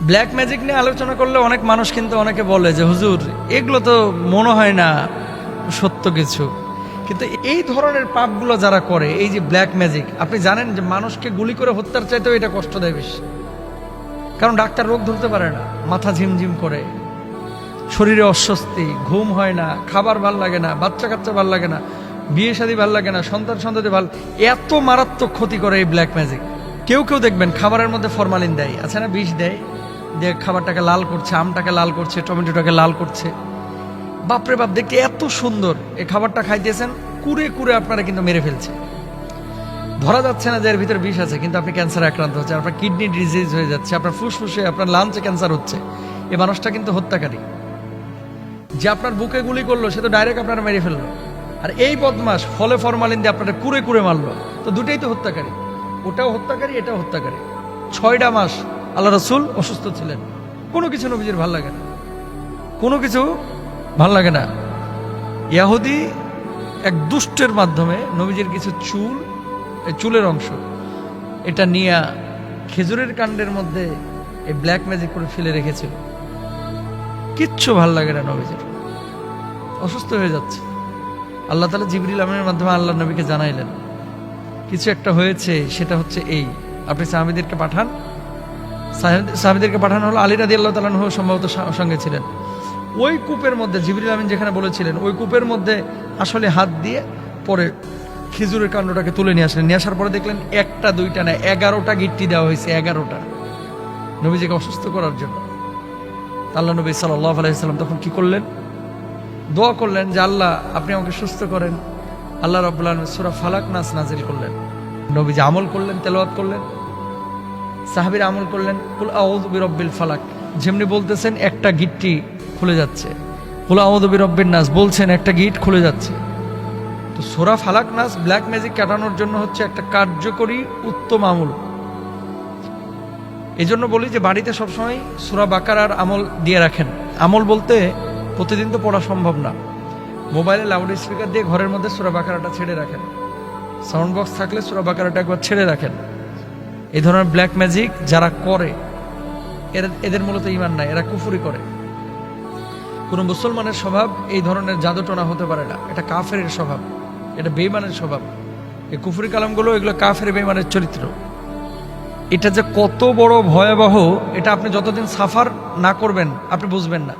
Black magic নিয়ে আলোচনা করলে অনেক মানুষ কিন্তু অনেকে বলে যে, হুজুর, এগুলো তো মনে হয় না সত্য কিছু। কিন্তু এই ধরনের পাপগুলো যারা করে, এই যে ব্ল্যাক ম্যাজিক আপনি জানেন যে মানুষকে গুলি করে হত্যার চাইতেও এটা কষ্ট দেয় বেশি। কারণ ডাক্তার রোগ ধরতে পারে না, মাথা ঝিমঝিম করে, শরীরে অস্বস্তি, ঘুম হয় না, খাবার ভালো লাগে না, বাচ্চা কাচ্চা ভালো লাগে না, বিয়ে শাদী ভালো লাগে না, সন্তান সন্ততি ভালো, এত মারাত্মক ক্ষতি করে এই ব্ল্যাক ম্যাজিক কেউ কেউ দেখবেন খাবারের মধ্যে ফরমালিন দেয়, আছে না বিষ দেয়? দিয়ে খাবারটাকে লাল করছে, আমটাকে লাল করছে, টমেটোটাকে লাল করছে। বাপরে বাপ, দেখতে এত সুন্দর। এই খাবারটা খাইতেছেন কুরে কুরে আপনারা কিন্তু মেরে ফেলছে। ধরা যাচ্ছে না যে এর ভিতরে বিষ আছে, কিন্তু আপনি ক্যান্সার আক্রান্ত হচ্ছে আপনার কিডনি ডিজিজ হয়ে যাচ্ছে, আপনার ফুসফুসে, আপনার লাঞ্চে ক্যান্সার হচ্ছে। এই মানুষটা কিন্তু হত্যাকারী। যে আপনার বুকে গুলি করল, সে তো ডাইরেক্ট আপনারা মেরে ফেলল। আর এই বদমাস ফলে ফরমালিন দিয়ে আপনারা কুরে কুরে মারলো। তো দুটেই তো হত্যাকারী। ওটাও হত্যাকারী, এটাও হত্যাকারী। ছয়টা মাস আল্লাহ রসুল অসুস্থ ছিলেন। কোনো কিছু নবীজির ভালো লাগে না। কোনো কিছু ভালো লাগে না। ইয়াহুদি এক দুষ্টের মাধ্যমে নবীজির কিছু চুল চুলের অংশ, এটা নিয়ে খেজুরের কাণ্ডের মধ্যে এই ব্ল্যাক ম্যাজিক করে ফেলে রেখেছিল। কিচ্ছু ভালো লাগে না নবীজির। অসুস্থ হয়ে যাচ্ছে। আল্লাহ তালা জিবরিল আমিনের মাধ্যমে আল্লাহ নবীকে জানাইলেন। কিছু একটা হয়েছে, সেটা হচ্ছে এই। আপনি সাহাবিদেরকে পাঠান সাহাবিদেরকে পাঠানো হলো। আলী রাদি আল্লাহ তালাহ সম্ভবত সঙ্গে ছিলেন। ওই কূপের মধ্যে, জিবরিল আমিন যেখানে বলেছিলেন, ওই কূপের মধ্যে আসলে হাত দিয়ে পরে খেজুরের কাণ্ডটাকে তুলে নিয়ে আসলেন। নিয়ে আসার পরে দেখলেন একটা, দুইটা না, এগারোটা গিট্টি দেওয়া হয়েছে, এগারোটা। নবীজিকে অসুস্থ করার জন্য। আল্লাহ নবী সাল্লাহ আলাইসাল্লাম তখন কি করলেন? দোয়া করলেন যে, আল্লাহ, আপনি আমাকে সুস্থ করেন। আল্লাহ রব্বুল্লাহ সুরা ফালাক নাস নাজিল করলেন। নবীজি আমল করলেন, তেলাওয়াত করলেন। সাহাবির আমল করলেন, কুল রব্বিল ফালাক। যেমনি বলতেছেন, একটা গিটটি খুলে যাচ্ছে। কুল আউযু রব্বিন নাস, বলছেন, একটা গিট খুলে যাচ্ছে। তো সোরা ফালাক নাস, ব্ল্যাক ম্যাজিক কাটানোর জন্য হচ্ছে একটা কার্যকরী, উত্তম আমল। এই জন্য বলি যে, বাড়িতে সবসময় সুরা বাকার আর আমল দিয়ে রাখেন। আমল বলতে প্রতিদিন তো পড়া সম্ভব না। মোবাইলে লাউড স্পিকার দিয়ে ঘরের মধ্যে সুরা বাকারাটা ছেড়ে রাখেন। সাউন্ড বক্স থাকলে সুরা বাকারাটা একবার ছেড়ে রাখেন। এই ধরনের ব্ল্যাক ম্যাজিক যারা করে এরা এদের মূলত ইমান নাই, এরা কুফুরি করে। কোনো মুসলমানের স্বভাব এই ধরনের জাদুটনা হতে পারে না। এটা কাফের স্বভাব, এটা বেইমানের স্বভাব। এই কুফুরি কালামগুলো, এগুলো কাফের বেইমানের চরিত্র। এটা যে কত বড় ভয়াবহ, এটা আপনি যতদিন সাফার না করবেন, আপনি বুঝবেন না।